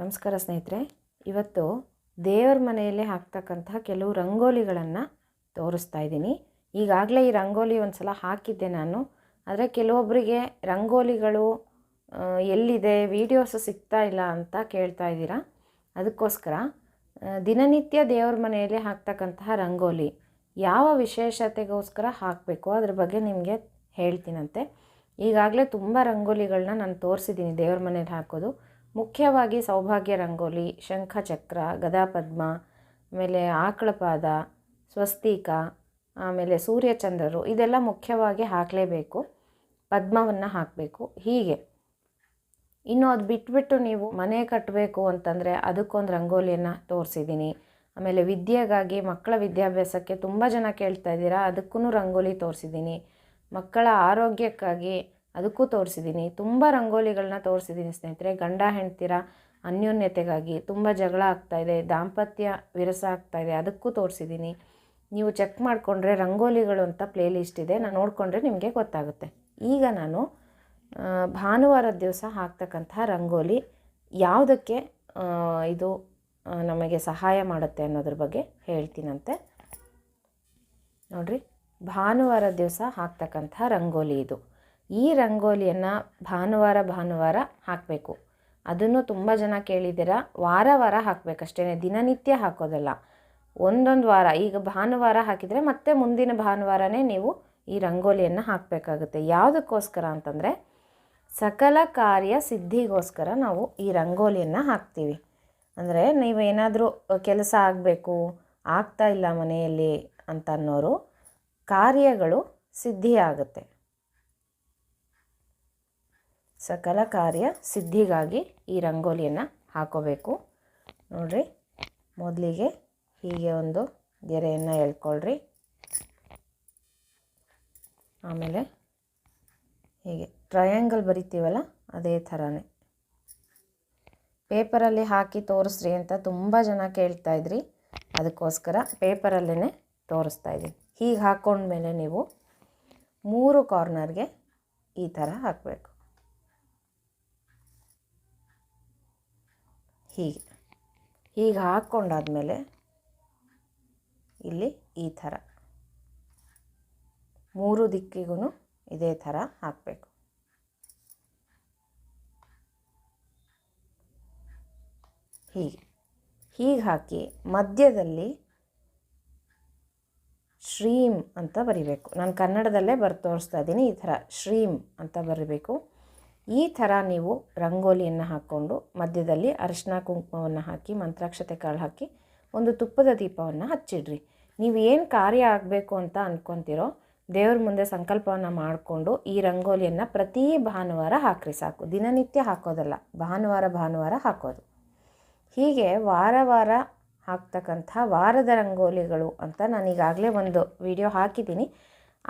ನಮಸ್ಕಾರ ಸ್ನೇಹಿತರೆ, ಇವತ್ತು ದೇವರ ಮನೆಯಲ್ಲಿ ಹಾಕ್ತಕ್ಕಂತಹ ಕೆಲವು ರಂಗೋಲಿಗಳನ್ನು ತೋರಿಸ್ತಾ ಇದ್ದೀನಿ. ಈಗಾಗಲೇ ಈ ರಂಗೋಲಿ ಒಂದು ಸಲ ಹಾಕಿದ್ದೆ ನಾನು. ಆದರೆ ಕೆಲವೊಬ್ಬರಿಗೆ ರಂಗೋಲಿಗಳು ಎಲ್ಲಿದೆ, ವೀಡಿಯೋಸ್ ಸಿಗ್ತಾ ಇಲ್ಲ ಅಂತ ಕೇಳ್ತಾ ಇದ್ದೀರಾ? ಅದಕ್ಕೋಸ್ಕರ ದಿನನಿತ್ಯ ದೇವ್ರ ಮನೆಯಲ್ಲಿ ಹಾಕ್ತಕ್ಕಂತಹ ರಂಗೋಲಿ ಯಾವ ವಿಶೇಷತೆಗೋಸ್ಕರ ಹಾಕಬೇಕು? ಅದ್ರ ಬಗ್ಗೆ ನಿಮಗೆ ಹೇಳ್ತೀನಂತೆ. ಈಗಾಗಲೇ ತುಂಬ ರಂಗೋಲಿಗಳನ್ನ ನಾನು ತೋರಿಸಿದ್ದೀನಿ ದೇವ್ರ ಮನೇಲಿ ಹಾಕೋದು. ಮುಖ್ಯವಾಗಿ ಸೌಭಾಗ್ಯ ರಂಗೋಲಿ, ಶಂಖಚಕ್ರ, ಗದಾಪದ್ಮ, ಆಮೇಲೆ ಆಕಳಪಾದ, ಸ್ವಸ್ತಿಕ, ಆಮೇಲೆ ಸೂರ್ಯಚಂದ್ರರು ಇದೆಲ್ಲ ಮುಖ್ಯವಾಗಿ ಹಾಕಲೇಬೇಕು. ಪದ್ಮವನ್ನು ಹಾಕಬೇಕು. ಹೀಗೆ. ಇನ್ನು ಅದು ಬಿಟ್ಬಿಟ್ಟು ನೀವು ಮನೆ ಕಟ್ಟಬೇಕು ಅಂತಂದರೆ ಅದಕ್ಕೊಂದು ರಂಗೋಲಿಯನ್ನು ತೋರಿಸಿದ್ದೀನಿ ಆಮೇಲೆ ವಿದ್ಯೆಗಾಗಿ ಮಕ್ಕಳ ವಿದ್ಯಾಭ್ಯಾಸಕ್ಕೆ ತುಂಬ ಜನ ಕೇಳ್ತಾ ಇದ್ದೀರಾ ಅದಕ್ಕೂ ರಂಗೋಲಿ ತೋರಿಸಿದ್ದೀನಿ ಮಕ್ಕಳ ಆರೋಗ್ಯಕ್ಕಾಗಿ ಅದಕ್ಕೂ ತೋರಿಸಿದ್ದೀನಿ. ತುಂಬ ರಂಗೋಲಿಗಳನ್ನ ತೋರಿಸಿದ್ದೀನಿ ಸ್ನೇಹಿತರೆ. ಗಂಡ, ಹೆಂಡ್ತೀರ ಅನ್ಯೋನ್ಯತೆಗಾಗಿ ತುಂಬ ಜಗಳ ಆಗ್ತಾಯಿದೆ ದಾಂಪತ್ಯ ವಿರಸ ಆಗ್ತಾಯಿದೆ ಅದಕ್ಕೂ ತೋರಿಸಿದ್ದೀನಿ. ನೀವು ಚೆಕ್ ಮಾಡಿಕೊಂಡ್ರೆ ರಂಗೋಲಿಗಳು ಅಂತ ಪ್ಲೇ ಲಿಸ್ಟ್ ಇದೆ. ನಾನು ನೋಡಿಕೊಂಡ್ರೆ ನಿಮಗೆ ಗೊತ್ತಾಗುತ್ತೆ. ಈಗ ನಾನು ಭಾನುವಾರ ದಿವಸ ಹಾಕ್ತಕ್ಕಂತಹ ರಂಗೋಲಿ ಯಾವುದಕ್ಕೆ ಇದು ನಮಗೆ ಸಹಾಯ ಮಾಡುತ್ತೆ ಅನ್ನೋದ್ರ ಬಗ್ಗೆ ಹೇಳ್ತೀನಂತೆ. ನೋಡಿರಿ, ಭಾನುವಾರ ದಿವಸ ಹಾಕ್ತಕ್ಕಂಥ ರಂಗೋಲಿ ಇದು. ಈ ರಂಗೋಲಿಯನ್ನು ಭಾನುವಾರ ಭಾನುವಾರ ಹಾಕಬೇಕು. ಅದನ್ನು ತುಂಬ ಜನ ಕೇಳಿದ್ದೀರ? ವಾರ ವಾರ ಹಾಕಬೇಕಷ್ಟೇ ದಿನನಿತ್ಯ ಹಾಕೋದಲ್ಲ. ಒಂದೊಂದು ವಾರ, ಈಗ ಭಾನುವಾರ ಹಾಕಿದರೆ ಮತ್ತೆ ಮುಂದಿನ ಭಾನುವಾರನೇ ನೀವು ಈ ರಂಗೋಲಿಯನ್ನು ಹಾಕಬೇಕಾಗುತ್ತೆ. ಯಾವುದಕ್ಕೋಸ್ಕರ ಅಂತಂದರೆ, ಸಕಲ ಕಾರ್ಯ ಸಿದ್ಧಿಗೋಸ್ಕರ ನಾವು ಈ ರಂಗೋಲಿಯನ್ನು ಹಾಕ್ತೀವಿ. ಅಂದರೆ ನೀವು ಏನಾದರೂ ಕೆಲಸ ಆಗಬೇಕು, ಆಗ್ತಾ ಇಲ್ಲ ಮನೆಯಲ್ಲಿ ಅಂತ ಅನ್ನೋರು, ಕಾರ್ಯಗಳು ಸಿದ್ಧಿ ಆಗುತ್ತೆ ಸಕಲ ಕಾರ್ಯ ಸಿದ್ಧಿಗಾಗಿ ಈ ರಂಗೋಲಿಯನ್ನು ಹಾಕೋಬೇಕು. ನೋಡ್ರಿ, ಮೊದಲಿಗೆ ಹೀಗೆ ಒಂದು ಗೆರೆಯನ್ನು ಎಳ್ಕೊಳ್ರಿ. ಆಮೇಲೆ ಹೀಗೆ ಟ್ರಯಾಂಗಲ್ ಬರಿತೀವಲ್ಲ, ಅದೇ ಥರನೇ. ಪೇಪರಲ್ಲಿ ಹಾಕಿ ತೋರಿಸ್ರಿ ಅಂತ ತುಂಬ ಜನ ಕೇಳ್ತಾ ಇದ್ರಿ. ಅದಕ್ಕೋಸ್ಕರ ಪೇಪರಲ್ಲೇ ತೋರಿಸ್ತಾ ಇದ್ದೀನಿ. ಹೀಗೆ ಹಾಕ್ಕೊಂಡ್ಮೇಲೆ ನೀವು ಮೂರು ಕಾರ್ನರ್ಗೆ ಈ ಥರ ಹಾಕಬೇಕು. ಹೀಗೆ ಹೀಗೆ ಹಾಕ್ಕೊಂಡಾದಮೇಲೆ ಇಲ್ಲಿ ಈ ಥರ ಮೂರು ದಿಕ್ಕಿಗೂ ಇದೇ ಥರ ಹಾಕಬೇಕು. ಹೀಗೆ ಹೀಗೆ ಹಾಕಿ ಮಧ್ಯದಲ್ಲಿ ಶ್ರೀಮ್ ಅಂತ ಬರಿಬೇಕು. ನಾನು ಕನ್ನಡದಲ್ಲೇ ಬರ್, ತೋರಿಸ್ತಾ ಇದ್ದೀನಿ ಈ ಥರ ಶ್ರೀಮ್ ಅಂತ ಬರೀಬೇಕು. ಈ ಥರ ನೀವು ರಂಗೋಲಿಯನ್ನು ಹಾಕ್ಕೊಂಡು ಮಧ್ಯದಲ್ಲಿ ಅರಶಿನ ಕುಂಕುಮವನ್ನು ಹಾಕಿ, ಮಂತ್ರಾಕ್ಷತೆ ಕಾಳು ಹಾಕಿ ಒಂದು ತುಪ್ಪದ ದೀಪವನ್ನು ಹಚ್ಚಿಡ್ರಿ. ನೀವು ಏನು ಕಾರ್ಯ ಆಗಬೇಕು ಅಂತ ಅಂದ್ಕೊತಿರೋ ದೇವ್ರ ಮುಂದೆ ಸಂಕಲ್ಪವನ್ನು ಮಾಡಿಕೊಂಡು ಈ ರಂಗೋಲಿಯನ್ನು ಪ್ರತಿ ಭಾನುವಾರ ಹಾಕ್ರಿ ಸಾಕು. ದಿನನಿತ್ಯ ಹಾಕೋದಲ್ಲ, ಭಾನುವಾರ ಭಾನುವಾರ ಹಾಕೋದು. ಹೀಗೆ ವಾರ ವಾರ ಹಾಕ್ತಕ್ಕಂಥ ವಾರದ ರಂಗೋಲಿಗಳು ಅಂತ ನಾನು ಈಗಾಗಲೇ ಒಂದು ವಿಡಿಯೋ ಹಾಕಿದ್ದೀನಿ.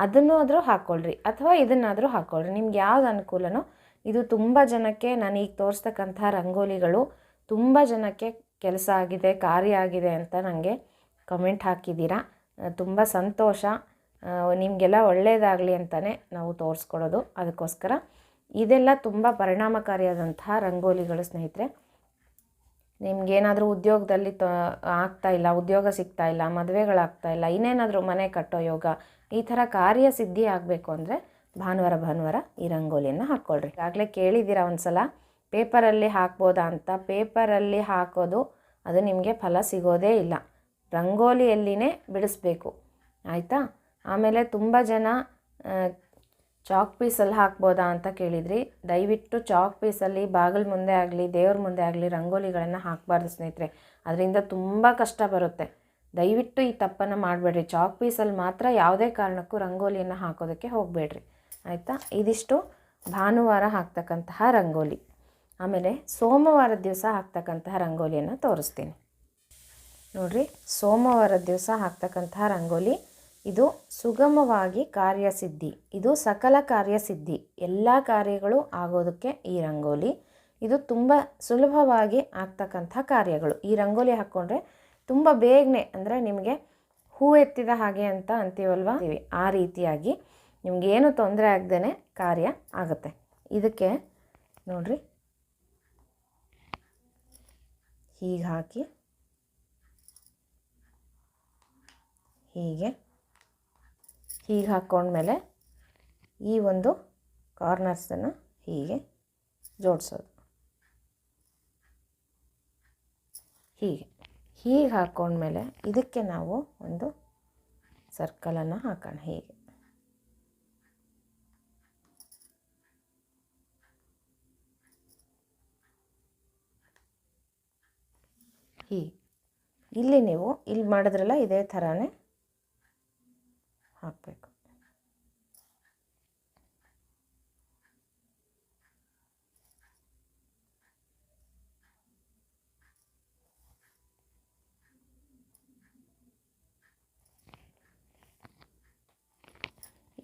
ಅದನ್ನು ಆದರೂ ಹಾಕ್ಕೊಳ್ರಿ ಅಥವಾ ಇದನ್ನಾದರೂ ಹಾಕ್ಕೊಳ್ರಿ ನಿಮ್ಗೆ ಯಾವ್ದು ಅನುಕೂಲನೋ ಇದು ತುಂಬ ಜನಕ್ಕೆ ನಾನು ಈಗ ತೋರಿಸ್ತಕ್ಕಂಥ ರಂಗೋಲಿಗಳು ತುಂಬ ಜನಕ್ಕೆ ಕೆಲಸ ಆಗಿದೆ, ಕಾರ್ಯ ಆಗಿದೆ ಅಂತ ನನಗೆ ಕಮೆಂಟ್ ಹಾಕಿದ್ದೀರಾ. ತುಂಬ ಸಂತೋಷ. ನಿಮಗೆಲ್ಲ ಒಳ್ಳೆಯದಾಗಲಿ ಅಂತಲೇ ನಾವು ತೋರಿಸ್ಕೊಡೋದು. ಅದಕ್ಕೋಸ್ಕರ ಇದೆಲ್ಲ ತುಂಬ ಪರಿಣಾಮಕಾರಿಯಾದಂತಹ ರಂಗೋಲಿಗಳು ಸ್ನೇಹಿತರೆ. ನಿಮಗೇನಾದರೂ ಉದ್ಯೋಗದಲ್ಲಿ ತ, ಆಗ್ತಾ ಇಲ್ಲ, ಉದ್ಯೋಗ ಸಿಗ್ತಾ ಇಲ್ಲ, ಮದುವೆಗಳಾಗ್ತಾ ಇಲ್ಲ, ಇನ್ನೇನಾದರೂ ಮನೆ ಕಟ್ಟೋ ಯೋಗ, ಈ ಥರ ಕಾರ್ಯ ಸಿದ್ಧಿ ಆಗಬೇಕು ಅಂದರೆ ಭಾನುವಾರ ಭಾನುವಾರ ಈ ರಂಗೋಲಿಯನ್ನು ಹಾಕ್ಕೊಳ್ರಿ ಈಗಾಗಲೇ ಕೇಳಿದ್ದೀರಾ ಒಂದು ಸಲ ಪೇಪರಲ್ಲಿ ಹಾಕ್ಬೋದಾ ಅಂತ. ಪೇಪರಲ್ಲಿ ಹಾಕೋದು, ಅದು ನಿಮಗೆ ಫಲ ಸಿಗೋದೇ ಇಲ್ಲ. ರಂಗೋಲಿಯಲ್ಲಿನೇ ಬಿಡಿಸ್ಬೇಕು. ಆಯಿತಾ? ಆಮೇಲೆ ತುಂಬ ಜನ ಚಾಕ್ ಪೀಸಲ್ಲಿ ಹಾಕ್ಬೋದಾ ಅಂತ ಕೇಳಿದ್ರಿ. ದಯವಿಟ್ಟು ಚಾಕ್ ಪೀಸಲ್ಲಿ ಬಾಗಿಲ ಮುಂದೆ ಆಗಲಿ, ದೇವ್ರ ಮುಂದೆ ಆಗಲಿ ರಂಗೋಲಿಗಳನ್ನು ಹಾಕಬಾರ್ದು ಸ್ನೇಹಿತರೆ. ಅದರಿಂದ ತುಂಬ ಕಷ್ಟ ಬರುತ್ತೆ. ದಯವಿಟ್ಟು ಈ ತಪ್ಪನ್ನು ಮಾಡಬೇಡ್ರಿ. ಚಾಕ್ ಪೀಸಲ್ಲಿ ಮಾತ್ರ ಯಾವುದೇ ಕಾರಣಕ್ಕೂ ರಂಗೋಲಿಯನ್ನು ಹಾಕೋದಕ್ಕೆ ಹೋಗಬೇಡ್ರಿ. ಆಯಿತಾ? ಇದಿಷ್ಟು ಭಾನುವಾರ ಹಾಕ್ತಕ್ಕಂತಹ ರಂಗೋಲಿ. ಆಮೇಲೆ ಸೋಮವಾರದ ದಿವಸ ಹಾಕ್ತಕ್ಕಂತಹ ರಂಗೋಲಿಯನ್ನು ತೋರಿಸ್ತೀನಿ. ನೋಡಿರಿ ಸೋಮವಾರದ ದಿವಸ ಹಾಕ್ತಕ್ಕಂತಹ ರಂಗೋಲಿ. ಇದು ಸುಗಮವಾಗಿ ಕಾರ್ಯಸಿದ್ಧಿ. ಇದು ಸಕಲ ಕಾರ್ಯಸಿದ್ಧಿ. ಎಲ್ಲ ಕಾರ್ಯಗಳು ಆಗೋದಕ್ಕೆ ಈ ರಂಗೋಲಿ. ಇದು ತುಂಬ ಸುಲಭವಾಗಿ ಆಗ್ತಕ್ಕಂಥ ಕಾರ್ಯಗಳು. ಈ ರಂಗೋಲಿ ಹಾಕ್ಕೊಂಡ್ರೆ ತುಂಬ ಬೇಗನೆ, ಅಂದರೆ ನಿಮಗೆ ಹೂ ಎತ್ತಿದ ಹಾಗೆ ಅಂತ ಅಂತೀವಲ್ವ? ಅಂತೀವಿ. ಆ ರೀತಿಯಾಗಿ ನಿಮಗೇನು ತೊಂದರೆ ಆಗದೇ ಕಾರ್ಯ ಆಗುತ್ತೆ. ಇದಕ್ಕೆ ನೋಡ್ರಿ. ಹೀಗೆ ಹಾಕಿ. ಹೀಗೆ. ಹೀಗೆ ಹಾಕ್ಕೊಂಡ್ಮೇಲೆ ಈ ಒಂದು ಕಾರ್ನರ್ಸನ್ನು ಹೀಗೆ ಜೋಡಿಸೋದು. ಹೀಗೆ. ಹೀಗೆ ಹಾಕ್ಕೊಂಡ್ಮೇಲೆ ಇದಕ್ಕೆ ನಾವು ಒಂದು ಸರ್ಕಲನ್ನು ಹಾಕೋಣ. ಹೀಗೆ. ಹೀಗೆ ಇಲ್ಲಿ ನೀವು ಇಲ್ಲಿ ಮಾಡಿದ್ರಲ್ಲ ಇದೇ ಥರನೇ ಹಾಕಬೇಕು.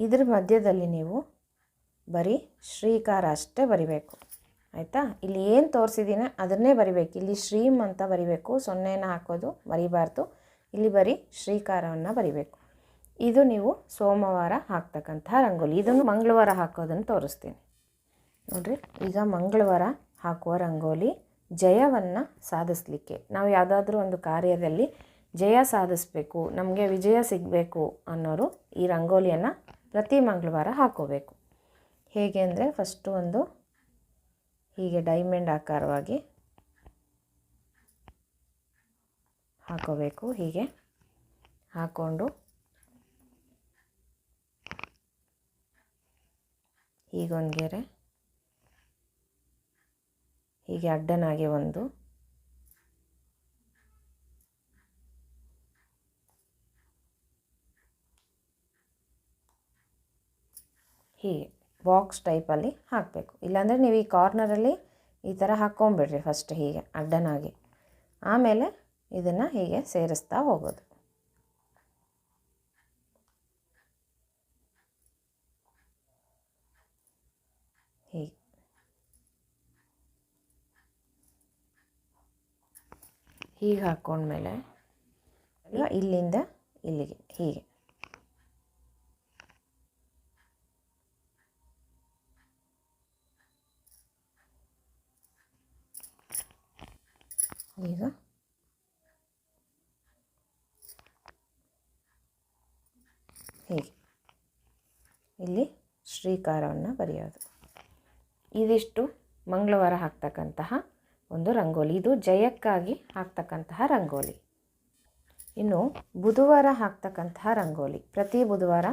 ಇದ್ರ ಮಧ್ಯದಲ್ಲಿ ನೀವು ಬರೀ ಶ್ರೀಕಾರ ಅಷ್ಟೇ ಬರಿಬೇಕು. ಆಯಿತಾ? ಇಲ್ಲಿ ಏನು ತೋರಿಸಿದ್ದೀನಿ ಅದನ್ನೇ ಬರಿಬೇಕು. ಇಲ್ಲಿ ಶ್ರೀಮ್ ಅಂತ ಬರಿಬೇಕು. ಸೊನ್ನೆನ ಹಾಕೋದು ಬರಿಬಾರ್ದು. ಇಲ್ಲಿ ಬರೀ ಶ್ರೀಕಾರವನ್ನು ಬರಿಬೇಕು. ಇದು ನೀವು ಸೋಮವಾರ ಹಾಕ್ತಕ್ಕಂತಹ ರಂಗೋಲಿ. ಇದನ್ನು ಮಂಗಳವಾರ ಹಾಕೋದನ್ನು ತೋರಿಸ್ತೀನಿ. ನೋಡಿರಿ, ಈಗ ಮಂಗಳವಾರ ಹಾಕುವ ರಂಗೋಲಿ ಜಯವನ್ನು ಸಾಧಿಸಲಿಕ್ಕೆ. ನಾವು ಯಾವುದಾದ್ರೂ ಒಂದು ಕಾರ್ಯದಲ್ಲಿ ಜಯ ಸಾಧಿಸಬೇಕು, ನಮಗೆ ವಿಜಯ ಸಿಗಬೇಕು ಅನ್ನೋರು ಈ ರಂಗೋಲಿಯನ್ನು ಪ್ರತಿ ಮಂಗಳವಾರ ಹಾಕೋಬೇಕು. ಹೇಗೆ ಅಂದರೆ ಫಸ್ಟು ಒಂದು ಹೀಗೆ ಡೈಮಂಡ್ ಆಕಾರವಾಗಿ ಹಾಕೋಬೇಕು. ಹೀಗೆ ಹಾಕ್ಕೊಂಡು ಹೀಗೊಂದು ಗೆರೆ ಹೀಗೆ ಅಡ್ಡನಾಗಿ ಒಂದು ಹೀಗೆ ಬಾಕ್ಸ್ ಟೈಪಲ್ಲಿ ಹಾಕಬೇಕು. ಇಲ್ಲಾಂದರೆ ನೀವು ಈ ಕಾರ್ನರಲ್ಲಿ ಈ ಥರ ಹಾಕ್ಕೊಂಬಿಡ್ರಿ ಫಸ್ಟ್ ಹೀಗೆ, ಅಡ್ಡನಾಗಿ. ಆಮೇಲೆ ಇದನ್ನು ಹೀಗೆ ಸೇರಿಸ್ತಾ ಹೋಗೋದು. ಹೀಗೆ. ಹೀಗೆ ಹಾಕ್ಕೊಂಡ್ಮೇಲೆ ಇಲ್ಲಿಂದ ಇಲ್ಲಿಗೆ, ಹೀಗೆ. ಈಗ ಹೀಗೆ. ಇಲ್ಲಿ ಶ್ರೀಕಾರವನ್ನು ಬರೆಯೋದು. ಇದಿಷ್ಟು ಮಂಗಳವಾರ ಹಾಕ್ತಕ್ಕಂತಹ ಒಂದು ರಂಗೋಲಿ. ಇದು ಜಯಕ್ಕಾಗಿ ಹಾಕ್ತಕ್ಕಂತಹ ರಂಗೋಲಿ. ಇನ್ನು ಬುಧವಾರ ಹಾಕ್ತಕ್ಕಂತಹ ರಂಗೋಲಿ. ಪ್ರತಿ ಬುಧವಾರ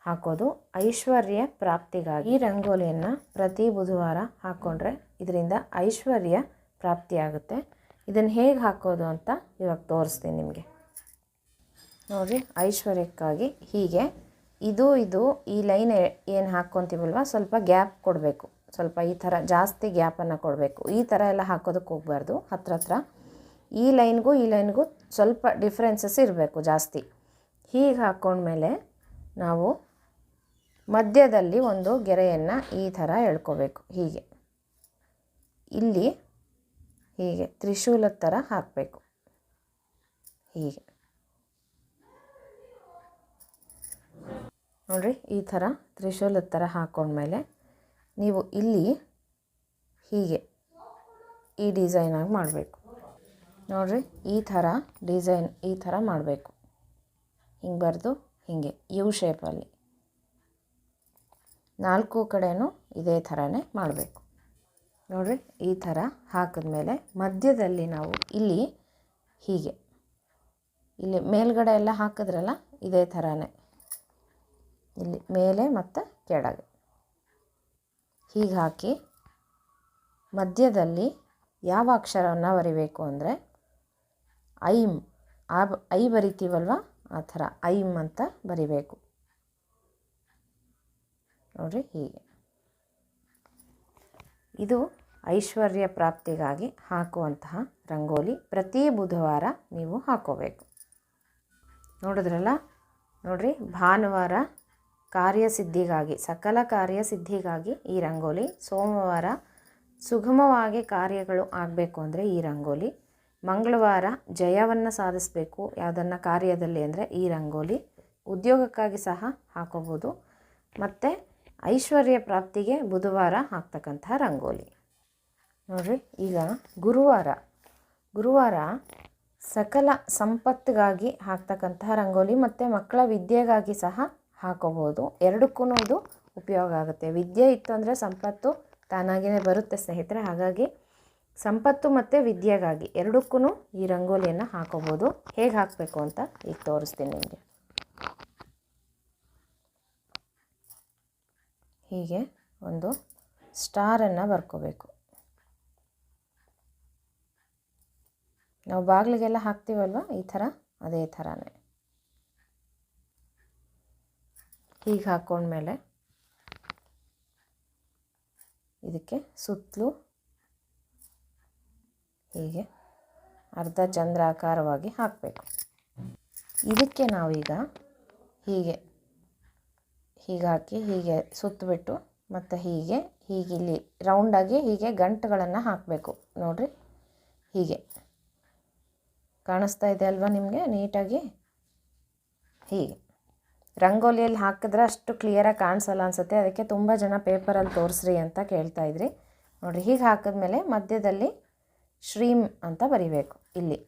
ಹಾಕೋದು ಐಶ್ವರ್ಯ ಪ್ರಾಪ್ತಿಗಾಗಿ. ಈ ರಂಗೋಲಿಯನ್ನು ಪ್ರತಿ ಬುಧವಾರ ಹಾಕ್ಕೊಂಡ್ರೆ ಇದರಿಂದ ಐಶ್ವರ್ಯ ಪ್ರಾಪ್ತಿಯಾಗುತ್ತೆ. ಇದನ್ನು ಹೇಗೆ ಹಾಕೋದು ಅಂತ ಇವಾಗ ತೋರಿಸ್ತೀನಿ ನಿಮಗೆ. ನೋಡಿರಿ ಐಶ್ವರ್ಯಕ್ಕಾಗಿ ಹೀಗೆ ಇದು ಇದು, ಈ ಲೈನ್ ಏನು ಹಾಕ್ಕೊತೀವಲ್ವ ಸ್ವಲ್ಪ ಗ್ಯಾಪ್ ಕೊಡಬೇಕು. ಸ್ವಲ್ಪ ಈ ಥರ ಜಾಸ್ತಿ ಗ್ಯಾಪನ್ನು ಕೊಡಬೇಕು. ಈ ಥರ ಎಲ್ಲ ಹಾಕೋದಕ್ಕೆ ಹೋಗಬಾರ್ದು, ಹತ್ರ ಹತ್ರ. ಈ ಲೈನ್ಗೂ ಈ ಲೈನ್ಗೂ ಸ್ವಲ್ಪ ಡಿಫ್ರೆನ್ಸಸ್ ಇರಬೇಕು ಜಾಸ್ತಿ. ಹೀಗೆ ಹಾಕ್ಕೊಂಡ್ಮೇಲೆ ನಾವು ಮಧ್ಯದಲ್ಲಿ ಒಂದು ಗೆರೆಯನ್ನು ಈ ಥರ ಎಳ್ಕೋಬೇಕು, ಹೀಗೆ. ಇಲ್ಲಿ ಹೀಗೆ ತ್ರಿಶೂಲದ ಥರ ಹಾಕಬೇಕು. ಹೀಗೆ. ನೋಡಿರಿ, ಈ ಥರ ತ್ರಿಶೂಲದ ಥರ ಹಾಕೊಂಡ್ಮೇಲೆ ನೀವು ಇಲ್ಲಿ ಹೀಗೆ ಈ ಡಿಸೈನಾಗಿ ಮಾಡಬೇಕು. ನೋಡಿರಿ, ಈ ಥರ ಡಿಸೈನ್ ಈ ಥರ ಮಾಡಬೇಕು. ಹಿಂಗೆ ಬರೆದು ಹೀಗೆ ಯು ಶೇಪಲ್ಲಿ. ನಾಲ್ಕು ಕಡೆಯೂ ಇದೇ ಥರನೇ ಮಾಡಬೇಕು. ನೋಡಿರಿ, ಈ ಥರ ಹಾಕಿದ್ಮೇಲೆ ಮಧ್ಯದಲ್ಲಿ ನಾವು ಇಲ್ಲಿ ಹೀಗೆ, ಇಲ್ಲಿ ಮೇಲ್ಗಡೆ ಎಲ್ಲ ಹಾಕಿದ್ರಲ್ಲ, ಇದೇ ಥರನೇ. ಇಲ್ಲಿ ಮೇಲೆ ಮತ್ತು ಕೆಳಗೆ. ಹೀಗೆ ಹಾಕಿ ಮಧ್ಯದಲ್ಲಿ ಯಾವ ಅಕ್ಷರವನ್ನು ಬರಿಬೇಕು ಅಂದರೆ ಐಮ್, ಆ ಐ ಬರಿತೀವಲ್ವ? ಆ ಥರ ಐಮ್ ಅಂತ ಬರಿಬೇಕು. ನೋಡಿರಿ, ಹೀಗೆ. ಇದು ಐಶ್ವರ್ಯ ಪ್ರಾಪ್ತಿಗಾಗಿ ಹಾಕುವಂತಹ ರಂಗೋಲಿ ಪ್ರತಿ ಬುಧವಾರ ನೀವು ಹಾಕೋಬೇಕು. ನೋಡಿದ್ರಲ್ಲ? ನೋಡಿರಿ, ಭಾನುವಾರ ಕಾರ್ಯಸಿದ್ಧಿಗಾಗಿ, ಸಕಲ ಕಾರ್ಯಸಿದ್ಧಿಗಾಗಿ ಈ ರಂಗೋಲಿ, ಸೋಮವಾರ ಸುಗಮವಾಗಿ ಕಾರ್ಯಗಳು ಆಗಬೇಕು ಅಂದರೆ ಈ ರಂಗೋಲಿ, ಮಂಗಳವಾರ ಜಯವನ್ನು ಸಾಧಿಸಬೇಕು ಯಾವುದನ್ನು ಕಾರ್ಯದಲ್ಲಿ ಅಂದರೆ ಈ ರಂಗೋಲಿ, ಉದ್ಯೋಗಕ್ಕಾಗಿ ಸಹ ಹಾಕೋಬೋದು. ಮತ್ತು ಐಶ್ವರ್ಯ ಪ್ರಾಪ್ತಿಗೆ ಬುಧವಾರ ಹಾಕ್ತಕ್ಕಂತಹ ರಂಗೋಲಿ. ನೋಡಿರಿ, ಈಗ ಗುರುವಾರ. ಗುರುವಾರ ಸಕಲ ಸಂಪತ್ತಿಗಾಗಿ ಹಾಕ್ತಕ್ಕಂತಹ ರಂಗೋಲಿ ಮತ್ತು ಮಕ್ಕಳ ವಿದ್ಯೆಗಾಗಿ ಸಹ ಹಾಕೋಬೋದು ಎರಡಕ್ಕೂ ಇದು ಉಪಯೋಗ ಆಗುತ್ತೆ. ವಿದ್ಯೆ ಇತ್ತು ಅಂದರೆ ಸಂಪತ್ತು ತಾನಾಗಿಯೇ ಬರುತ್ತೆ ಸ್ನೇಹಿತರೆ. ಹಾಗಾಗಿ ಸಂಪತ್ತು ಮತ್ತು ವಿದ್ಯೆಗಾಗಿ ಎರಡಕ್ಕೂ ಈ ರಂಗೋಲಿಯನ್ನು ಹಾಕೋಬೋದು ಹೇಗೆ ಹಾಕಬೇಕು ಅಂತ ಈಗ ತೋರಿಸ್ತೀನಿ ನಿಮಗೆ. ಹೀಗೆ ಒಂದು ಸ್ಟಾರನ್ನು ಬರ್ಕೋಬೇಕು. ನಾವು ಬಾಗಿಲಿಗೆಲ್ಲ ಹಾಕ್ತೀವಲ್ವ? ಈ ಥರ? ಅದೇ ಥರನೇ. ಹೀಗೆ ಹಾಕ್ಕೊಂಡ್ಮೇಲೆ ಇದಕ್ಕೆ ಸುತ್ತಲೂ ಹೀಗೆ ಅರ್ಧ ಚಂದ್ರಾಕಾರವಾಗಿ ಹಾಕಬೇಕು. ಇದಕ್ಕೆ ನಾವೀಗ ಹೀಗೆ ಹೀಗೆ ಹಾಕಿ ಹೀಗೆ ಸುತ್ತಬಿಟ್ಟು ಮತ್ತು ಹೀಗೆ ಹೀಗೆ ಇಲ್ಲಿ ರೌಂಡಾಗಿ ಹೀಗೆ ಗಂಟುಗಳನ್ನು ಹಾಕಬೇಕು. ನೋಡಿರಿ? ಹೀಗೆ. ಕಾಣಿಸ್ತಾ ಇದೆ ಅಲ್ವಾ ನಿಮಗೆ? ನೀಟಾಗಿ? ಹೀಗೆ. ರಂಗೋಲಿಯಲ್ಲಿ ಹಾಕಿದ್ರೆ ಅಷ್ಟು ಕ್ಲಿಯರಾಗಿ ಕಾಣಿಸಲ್ಲ ಅನಿಸುತ್ತೆ. ಅದಕ್ಕೆ ತುಂಬ ಜನ ಪೇಪರಲ್ಲಿ ತೋರಿಸ್ರಿ ಅಂತ ಕೇಳ್ತಾ ಇದ್ರಿ. ನೋಡಿರಿ, ಹೀಗೆ ಹಾಕಿದ್ಮೇಲೆ ಮಧ್ಯದಲ್ಲಿ ಶ್ರೀಮ್ ಅಂತ ಬರಿಬೇಕು, ಇಲ್ಲಿ.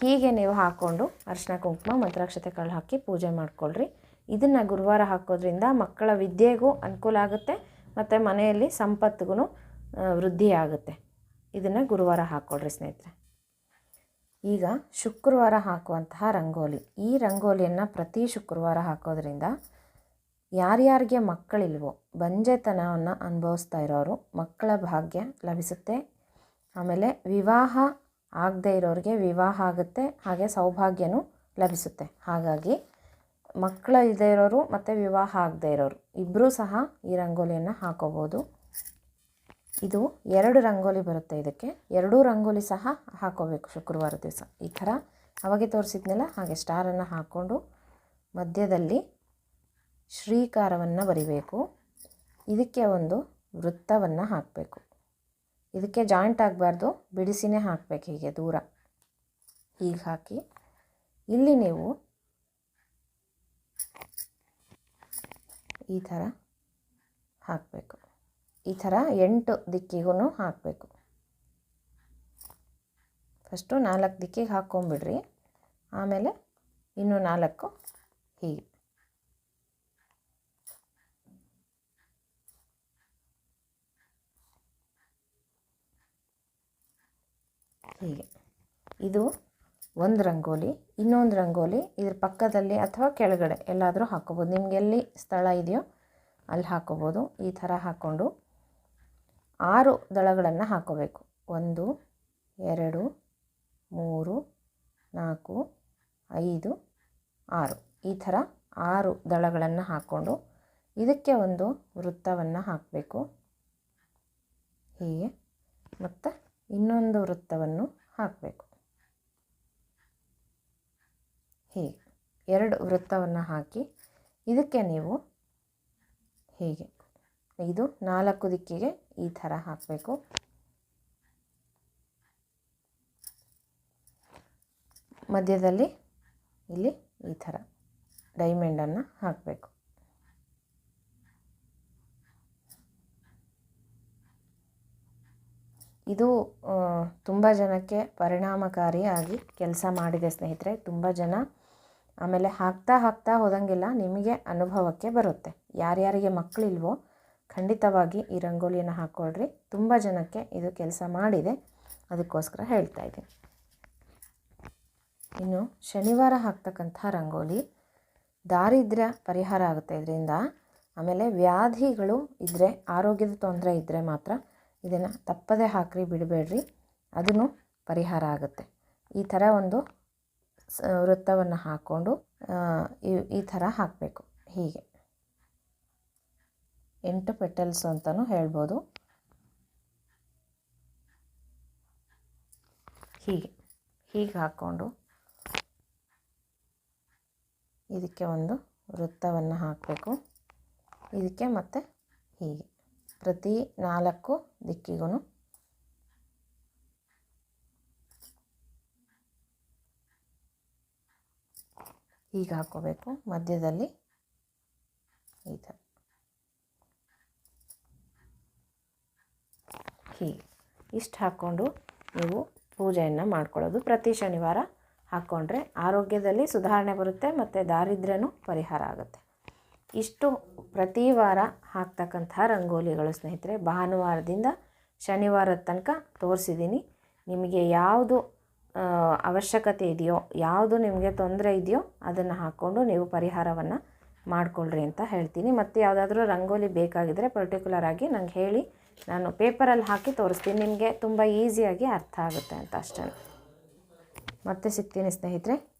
ಹೀಗೆ ನೀವು ಹಾಕ್ಕೊಂಡು ಅರ್ಶಿನ ಕುಂಕುಮ, ಮಂತ್ರಾಕ್ಷತೆ ಕಾಳು ಹಾಕಿ ಪೂಜೆ ಮಾಡ್ಕೊಳ್ರಿ. ಇದನ್ನು ಗುರುವಾರ ಹಾಕೋದ್ರಿಂದ ಮಕ್ಕಳ ವಿದ್ಯೆಗೂ ಅನುಕೂಲ ಆಗುತ್ತೆ, ಮತ್ತು ಮನೆಯಲ್ಲಿ ಸಂಪತ್ತಿಗೂ ವೃದ್ಧಿ ಆಗುತ್ತೆ ಇದನ್ನು ಗುರುವಾರ ಹಾಕ್ಕೊಳ್ರಿ ಸ್ನೇಹಿತರೆ. ಈಗ ಶುಕ್ರವಾರ ಹಾಕುವಂತಹ ರಂಗೋಲಿ. ಈ ರಂಗೋಲಿಯನ್ನು ಪ್ರತಿ ಶುಕ್ರವಾರ ಹಾಕೋದ್ರಿಂದ ಯಾರ್ಯಾರಿಗೆ ಮಕ್ಕಳಿಲ್ವೋ, ಬಂಜೆತನವನ್ನು ಅನುಭವಿಸ್ತಾ ಇರೋರು ಮಕ್ಕಳ ಭಾಗ್ಯ ಲಭಿಸುತ್ತೆ. ಆಮೇಲೆ ವಿವಾಹ ಆಗದೇ ಇರೋರಿಗೆ ವಿವಾಹ ಆಗುತ್ತೆ, ಹಾಗೆ ಸೌಭಾಗ್ಯನೂ ಲಭಿಸುತ್ತೆ. ಹಾಗಾಗಿ ಮಕ್ಕಳ ಇಲ್ಲದೇ ಇರೋರು ಮತ್ತು ವಿವಾಹ ಆಗದೇ ಇರೋರು ಇಬ್ಬರೂ ಸಹ ಈ ರಂಗೋಲಿಯನ್ನು ಹಾಕೋಬೋದು. ಇದು ಎರಡು ರಂಗೋಲಿ ಬರುತ್ತೆ ಇದಕ್ಕೆ. ಎರಡೂ ರಂಗೋಲಿ ಸಹ ಹಾಕೋಬೇಕು ಶುಕ್ರವಾರ ದಿವಸ. ಈ ಥರ ಅವಾಗೆ ತೋರಿಸಿದ್ನಲ್ಲ, ಹಾಗೆ ಸ್ಟಾರನ್ನು ಹಾಕ್ಕೊಂಡು ಮಧ್ಯದಲ್ಲಿ ಶ್ರೀಕಾರವನ್ನು ಬರಿಬೇಕು. ಇದಕ್ಕೆ ಒಂದು ವೃತ್ತವನ್ನು ಹಾಕಬೇಕು. ಇದಕ್ಕೆ ಜಾಯಿಂಟ್ ಆಗಬಾರ್ದು, ಬಿಡಿಸಿನೇ ಹಾಕಬೇಕು ಹೀಗೆ ದೂರ. ಹೀಗೆ ಹಾಕಿ ಇಲ್ಲಿ ನೀವು ಈ ಥರ ಹಾಕಬೇಕು. ಈ ಥರ ಎಂಟು ದಿಕ್ಕಿಗೂ ಹಾಕಬೇಕು. ಫಸ್ಟು ನಾಲ್ಕು ದಿಕ್ಕಿಗೆ ಹಾಕ್ಕೊಂಬಿಡ್ರಿ. ಆಮೇಲೆ ಇನ್ನೂ ನಾಲ್ಕು ಹೀಗೆ. ಹೀಗೆ. ಇದು ಒಂದು ರಂಗೋಲಿ, ಇನ್ನೊಂದು ರಂಗೋಲಿ ಇದ್ರ ಪಕ್ಕದಲ್ಲಿ ಅಥವಾ ಕೆಳಗಡೆ ಎಲ್ಲಾದರೂ ಹಾಕ್ಕೋಬೋದು. ನಿಮ್ಗೆ ಎಲ್ಲಿ ಸ್ಥಳ ಇದೆಯೋ ಅಲ್ಲಿ ಹಾಕ್ಕೋಬೋದು. ಈ ಥರ ಹಾಕ್ಕೊಂಡು ಆರು ದಳಗಳನ್ನು ಹಾಕೋಬೇಕು. ಒಂದು, ಎರಡು, ಮೂರು, ನಾಲ್ಕು, ಐದು, ಆರು. ಈ ಥರ ಆರು ದಳಗಳನ್ನು ಹಾಕ್ಕೊಂಡು ಇದಕ್ಕೆ ಒಂದು ವೃತ್ತವನ್ನು ಹಾಕಬೇಕು. ಹೀಗೆ ಮತ್ತು ಇನ್ನೊಂದು ವೃತ್ತವನ್ನು ಹಾಕಬೇಕು. ಹೀಗೆ ಎರಡು ವೃತ್ತವನ್ನು ಹಾಕಿ ಇದಕ್ಕೆ ನೀವು ಹೀಗೆ, ಇದು ನಾಲ್ಕು ದಿಕ್ಕಿಗೆ ಈ ಥರ ಹಾಕಬೇಕು. ಮಧ್ಯದಲ್ಲಿ ಇಲ್ಲಿ ಈ ಥರ ಡೈಮಂಡನ್ನು ಹಾಕಬೇಕು. ಇದು ತುಂಬ ಜನಕ್ಕೆ ಪರಿಣಾಮಕಾರಿಯಾಗಿ ಕೆಲಸ ಮಾಡಿದೆ ಸ್ನೇಹಿತರೆ. ತುಂಬ ಜನ ಆಮೇಲೆ ಹಾಕ್ತಾ ಹಾಕ್ತಾ ಹೋದಂಗೆಲ್ಲ ನಿಮಗೆ ಅನುಭವಕ್ಕೆ ಬರುತ್ತೆ. ಯಾರ್ಯಾರಿಗೆ ಮಕ್ಕಳಿಲ್ವೋ ಖಂಡಿತವಾಗಿ ಈ ರಂಗೋಲಿಯನ್ನು ಹಾಕ್ಕೊಳ್ರಿ. ತುಂಬ ಜನಕ್ಕೆ ಇದು ಕೆಲಸ ಮಾಡಿದೆ. ಅದಕ್ಕೋಸ್ಕರ ಹೇಳ್ತಾ ಇದ್ದೀನಿ. ಇನ್ನು ಶನಿವಾರ ಹಾಕ್ತಕ್ಕಂಥ ರಂಗೋಲಿ ದಾರಿದ್ರ್ಯ ಪರಿಹಾರ ಆಗುತ್ತೆ ಇದರಿಂದ. ಆಮೇಲೆ ವ್ಯಾಧಿಗಳು ಇದ್ದರೆ ಆರೋಗ್ಯದ ತೊಂದರೆ ಇದ್ದರೆ ಮಾತ್ರ ಇದನ್ನು ತಪ್ಪದೇ ಹಾಕ್ರಿ, ಬಿಡಬೇಡ್ರಿ. ಅದನ್ನು ಪರಿಹಾರ ಆಗುತ್ತೆ. ಈ ಥರ ಒಂದು ವೃತ್ತವನ್ನು ಹಾಕ್ಕೊಂಡು ಈ ಈ ಥರ ಹಾಕಬೇಕು. ಹೀಗೆ. ಎಂಟು ಪೆಟಲ್ಸ್ ಅಂತಲೂ ಹೇಳ್ಬೋದು. ಹೀಗೆ ಹೀಗೆ ಹಾಕ್ಕೊಂಡು ಇದಕ್ಕೆ ಒಂದು ವೃತ್ತವನ್ನು ಹಾಕಬೇಕು. ಇದಕ್ಕೆ ಮತ್ತೆ ಹೀಗೆ, ಪ್ರತಿ ನಾಲ್ಕು ದಿಕ್ಕಿಗೂ ಹೀಗೆ ಹಾಕೋಬೇಕು ಮಧ್ಯದಲ್ಲಿ ಈ ಥರ. ಹೀಗೆ ಇಷ್ಟು ಹಾಕ್ಕೊಂಡು ನೀವು ಪೂಜೆಯನ್ನು ಮಾಡ್ಕೊಳ್ಳೋದು. ಪ್ರತಿ ಶನಿವಾರ ಹಾಕ್ಕೊಂಡ್ರೆ ಆರೋಗ್ಯದಲ್ಲಿ ಸುಧಾರಣೆ ಬರುತ್ತೆ ಮತ್ತು ದಾರಿದ್ರ್ಯನೂ ಪರಿಹಾರ ಆಗುತ್ತೆ. ಇಷ್ಟು ಪ್ರತಿ ವಾರ ಹಾಕ್ತಕ್ಕಂತಹ ರಂಗೋಲಿಗಳು ಸ್ನೇಹಿತರೆ, ಭಾನುವಾರದಿಂದ ಶನಿವಾರದ ತನಕ ತೋರಿಸಿದ್ದೀನಿ. ನಿಮಗೆ ಯಾವುದು ಅವಶ್ಯಕತೆ ಇದೆಯೋ, ಯಾವುದು ನಿಮಗೆ ತೊಂದರೆ ಇದೆಯೋ ಅದನ್ನು ಹಾಕ್ಕೊಂಡು ನೀವು ಪರಿಹಾರವನ್ನು ಮಾಡಿಕೊಳ್ಳ್ರಿ ಅಂತ ಹೇಳ್ತೀನಿ. ಮತ್ತು ಯಾವುದಾದ್ರೂ ರಂಗೋಲಿ ಬೇಕಾಗಿದ್ದರೆ ಪರ್ಟಿಕ್ಯುಲರ್ ಆಗಿ ನಂಗೆ ಹೇಳಿ ನಾನು ಪೇಪರಲ್ಲಿ ಹಾಕಿ ತೋರಿಸ್ತೀನಿ. ನಿಮಗೆ ತುಂಬ ಈಸಿಯಾಗಿ ಅರ್ಥ ಆಗುತ್ತೆ ಅಂತ ಅಷ್ಟೇ. ಮತ್ತೆ ಸಿಗ್ತೀನಿ ಸ್ನೇಹಿತರೆ.